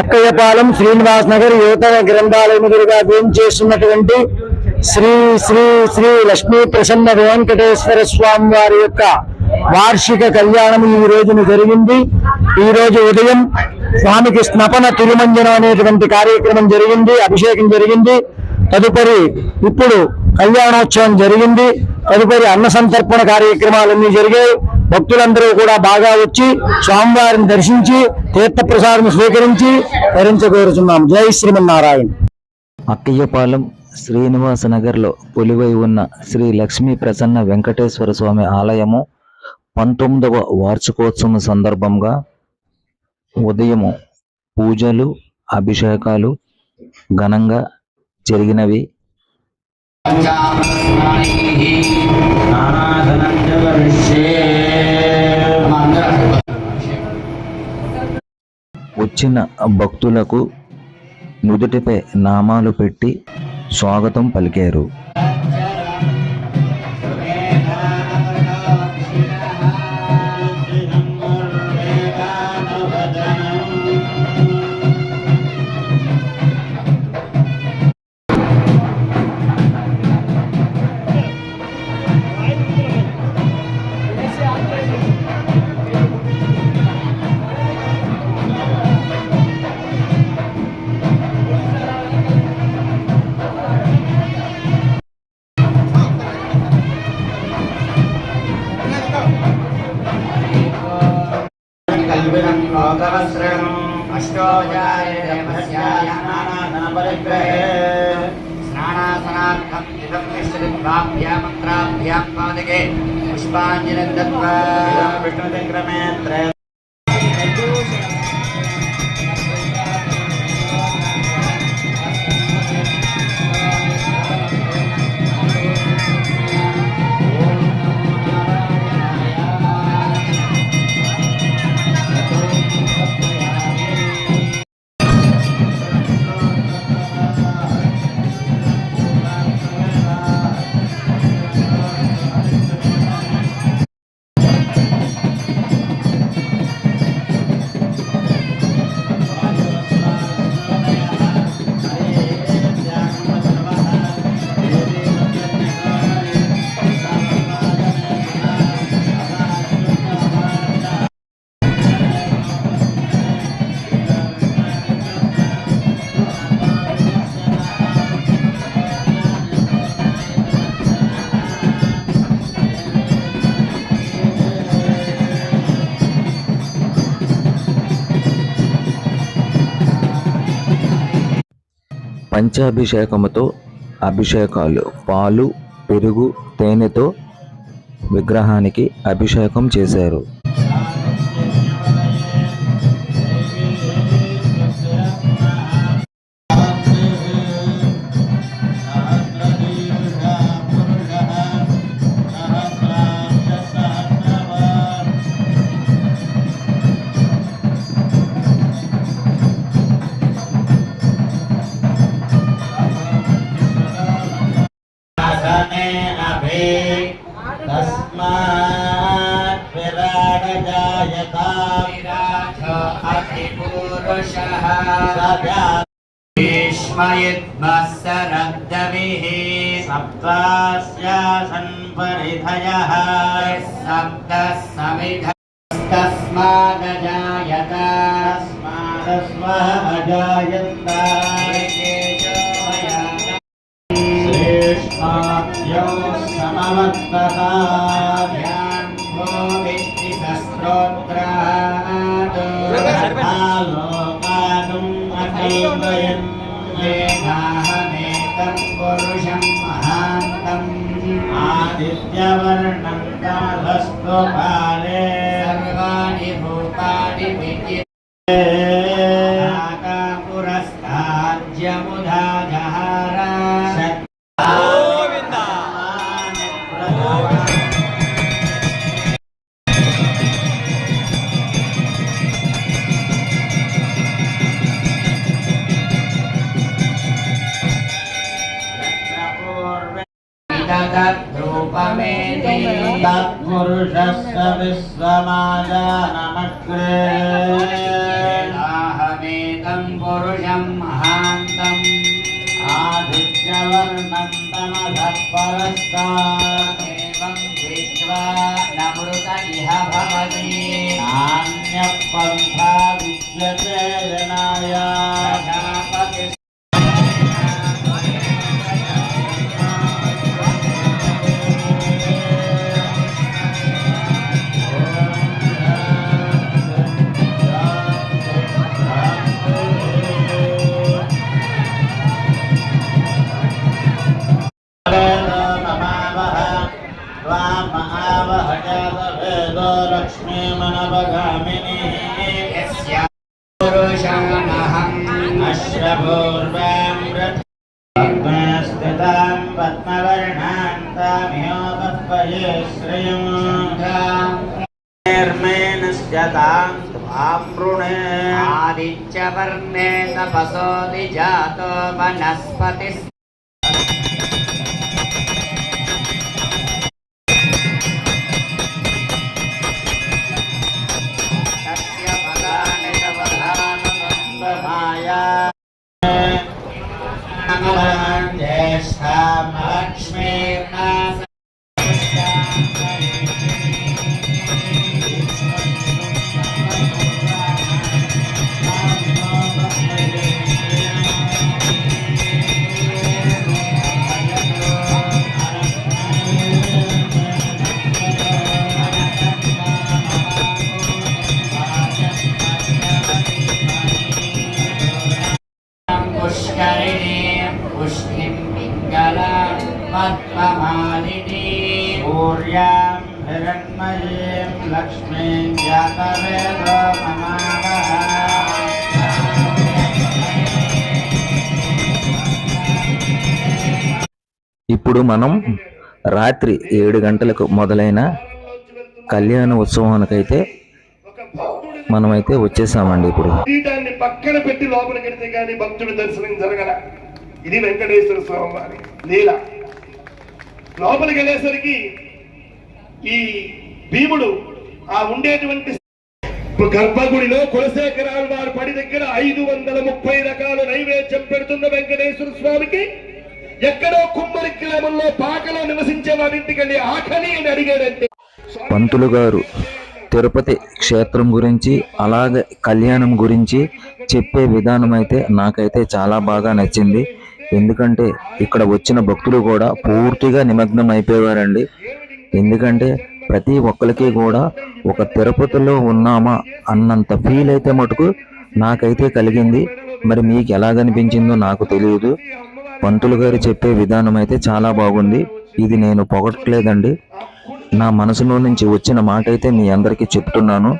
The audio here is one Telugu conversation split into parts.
అక్కయ్యపాలెం శ్రీనివాస్ నగర్ యువత గ్రంథాలయం ఎదురుగా చేస్తున్నటువంటి శ్రీ శ్రీ శ్రీ లక్ష్మీ ప్రసన్న వెంకటేశ్వర స్వామి వారి యొక్క వార్షిక కళ్యాణం ఈ రోజున జరిగింది. ఈ రోజు ఉదయం స్వామికి స్నపన తిరుమంజనం అనేటువంటి కార్యక్రమం జరిగింది అభిషేకం జరిగింది. తదుపరి ఇప్పుడు కళ్యాణోత్సవం జరిగింది. తదుపరి అన్న సంతర్పణ కార్యక్రమాలన్నీ జరిగాయి. భక్తులందరూ కూడా బాగా వచ్చి స్వామివారిని దర్శించి తీర్థప్రసాదం స్వీకరించి ధరించగోరుచున్నాం జై శ్రీమన్నారాయణ. అక్కయ్యపాలెం శ్రీనివాస నగర్లో పొలివై ఉన్న శ్రీ లక్ష్మీ ప్రసన్న వెంకటేశ్వర స్వామి ఆలయము పంతొమ్మిదవ వార్షికోత్సవం సందర్భంగా ఉదయము పూజలు అభిషేకాలు ఘనంగా జరిగినవి. వచ్చిన భక్తులకు నుదుటిపై నామాలు పెట్టి స్వాగతం పలికారు. కల్వినం లోకవస్త్రం అష్టోజాయ దేవస్యాయ నానాధనపరిగ్రహే స్నానాసనార్థం ఇదం నిశ్చిత్వాభ్యాం మంత్రాభ్యాం పాదకే పంచాభిషేకముతో అభిషేకాలు. పాలు పెరుగు తేనెతో విగ్రహానికి అభిషేకం చేశారు. सप्तास्यासन् परिधयः सप्तः समिधस्तस्मादजायत तस्मादस्मः अजायन्त श्रेष्ठाभ्यो समवत्तताभ्यां आदित्यवर्णं कालस्तु काले तत्पुरुषस्य विश्वमाजानमक्रे अहमेकं पुरुषं महान्तम् आधित्यवर्णन्दमधरस्ता एवं धृत्वा न मृत ह्य भवति जनाया। निर्मेणश्चतां त्वामृणे आदित्यवर्णे तपसोऽधिजातो वनस्पतिः पुष्करिणीं पुष्टिं पिङ्गलां पद्ममालिनीं पूर्यां हिरण्मयीं लक्ष्मीं जातवेदो ममावः ఇప్పుడు మనం రాత్రి ఏడు గంటలకు మొదలైన కళ్యాణ ఉత్సవానికైతే మనమైతే వచ్చేసామండి ఇప్పుడు. కిరీటాన్ని పక్కన పెట్టి లోపలికి వెడితే గాని భక్తుడి దర్శనం జరగల. ఇది వెంకటేశ్వర స్వామి వారి లీల. లోపలికి వెళ్ళేసరికి ఈ భీముడు ఆ ఉండేటువంటి గర్భగుడిలో కులశేఖరాల వారి పడి దగ్గర ఐదు వందల ముప్పై రకాల నైవేద్యం పెడుతున్న వెంకటేశ్వర స్వామికి ఎక్కడో కుమ్మరి గ్రామంలో పాకలో నివసించే వారింటికి వెళ్ళి ఆఖని అని అడిగాడంటే పంతులు గారు తిరుపతి క్షేత్రం గురించి అలాగే కళ్యాణం గురించి చెప్పే విధానం అయితే నాకైతే చాలా బాగా నచ్చింది. ఎందుకంటే ఇక్కడ వచ్చిన భక్తులు కూడా పూర్తిగా నిమగ్నం అయిపోయేవారండి ఎందుకంటే ప్రతి ఒక్కరికి కూడా ఒక తిరుపతిలో ఉన్నామా అన్నంత ఫీల్ అయితే మటుకు నాకైతే కలిగింది. మరి మీకు ఎలాగనిపించిందో నాకు తెలియదు. పంతులు గారు చెప్పే విధానం అయితే చాలా బాగుంది. ఇది నేను పొగట్లేదండి నా మనసులో నుంచి వచ్చిన మాట అయితే మీ అందరికీ చెప్తున్నాను.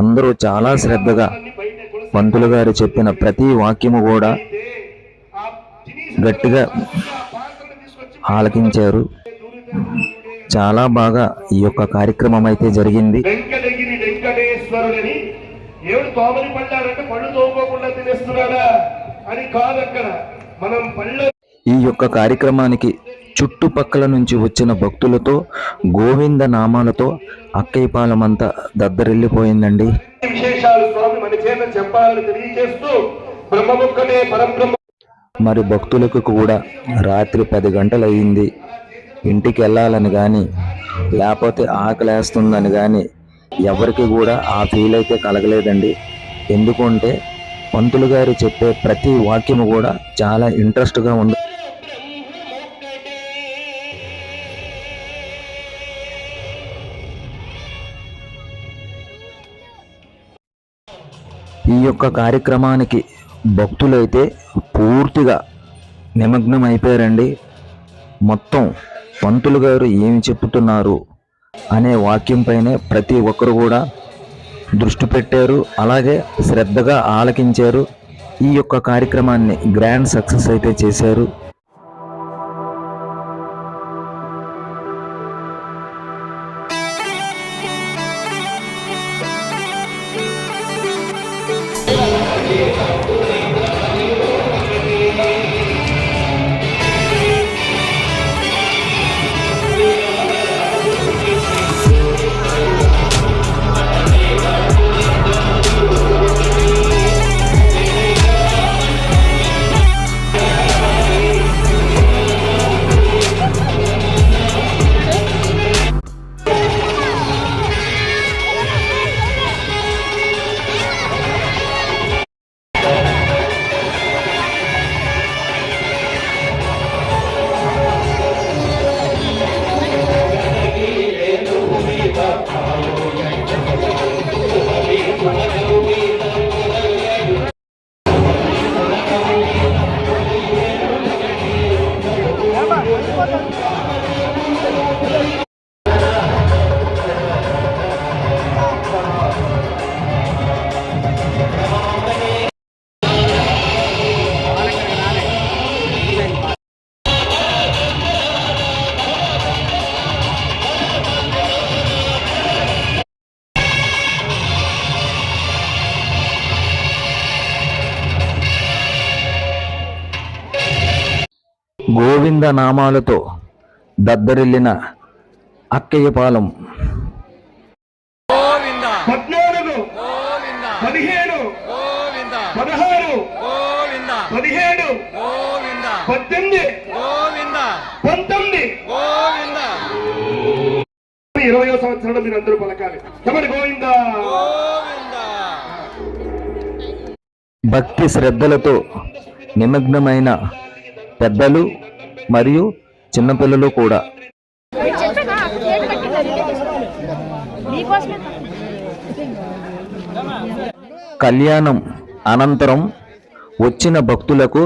అందరూ చాలా శ్రద్ధగా పంతులు గారు చెప్పిన ప్రతి వాక్యము కూడా గట్టిగా ఆలకించారు. చాలా బాగా ఈ యొక్క కార్యక్రమం అయితే జరిగింది. వెంకటగిరి వెంకటేశ్వరుడని ఏమిటి తోమని పడ్డాడంటే పళ్ళు తోముకోకుండా తినేస్తున్నాడా అని కాదు అక్కడ మనం పళ్ళ ఈ యొక్క కార్యక్రమానికి చుట్టుపక్కల నుంచి వచ్చిన భక్తులతో గోవింద నామాలతో అక్కయ్యపాలెమంతా దద్దరిల్లిపోయిందండి. మరి భక్తులకు కూడా రాత్రి పది గంటలు అయింది ఇంటికి వెళ్ళాలని కానీ లేకపోతే ఆకలేస్తుందని కానీ ఎవరికి కూడా ఆ ఫీల్ అయితే కలగలేదండి. ఎందుకంటే పంతులు గారు చెప్పే ప్రతి వాక్యము కూడా చాలా ఇంట్రెస్ట్గా ఉంది ఈ యొక్క కార్యక్రమానికి భక్తులైతే పూర్తిగా నిమగ్నం అయిపోయారండి మొత్తం పంతులు గారు ఏమి చెప్తున్నారు అనే వాక్యంపైనే ప్రతి ఒక్కరు కూడా దృష్టి పెట్టారు. అలాగే శ్రద్ధగా ఆలకించారు. ఈ యొక్క కార్యక్రమాన్ని గ్రాండ్ సక్సెస్ అయితే చేశారు. గోవింద నామాలతో దద్దరిల్లిన అక్కయ్యపాలెం పద్నాలుగు. పదిహేను. పదహారు. పదిహేడు. పద్దెనిమిది. పంతొమ్మిది. ఇరవయో సంవత్సరంలో మీరు అందరూ పలకాలి. చెప్పండి గోవిందా. భక్తి శ్రద్ధలతో నిమగ్నమైన పెద్దలు మరియు చిన్నపిల్లలు కూడా. కళ్యాణం అనంతరం వచ్చిన భక్తులకు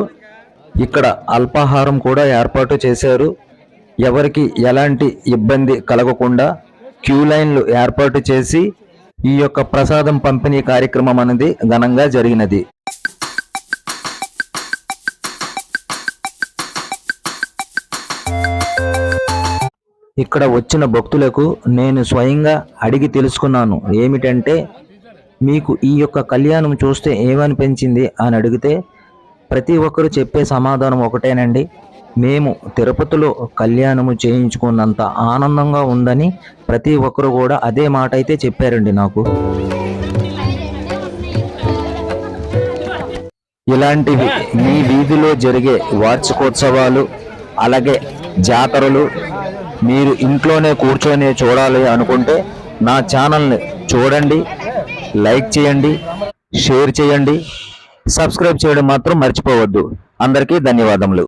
ఇక్కడ అల్పాహారం కూడా ఏర్పాటు చేశారు. ఎవరికి ఎలాంటి ఇబ్బంది కలగకుండా క్యూ లైన్లు ఏర్పాటు చేసి ఈ యొక్క ప్రసాదం పంపిణీ కార్యక్రమం అనేది ఘనంగా జరిగినది. ఇక్కడ వచ్చిన భక్తులకు నేను స్వయంగా అడిగి తెలుసుకున్నాను. ఏమిటంటే మీకు ఈ యొక్క కళ్యాణం చూస్తే ఏమనిపించింది అని అడిగితే ప్రతి ఒక్కరు చెప్పే సమాధానం ఒకటేనండి. మేము తిరుపతిలో కళ్యాణము చేయించుకున్నంత ఆనందంగా ఉందని ప్రతి ఒక్కరు కూడా అదే మాట అయితే చెప్పారండి నాకు. ఇలాంటివి మీ వీధిలో జరిగే వార్షికోత్సవాలు అలాగే జాతరలు మీరు ఇంట్లోనే కూర్చొని చూడాలి అనుకుంటే నా ఛానల్ని చూడండి లైక్ చేయండి షేర్ చేయండి సబ్స్క్రైబ్ చేయడం మాత్రం మర్చిపోవద్దు. అందరికీ ధన్యవాదములు.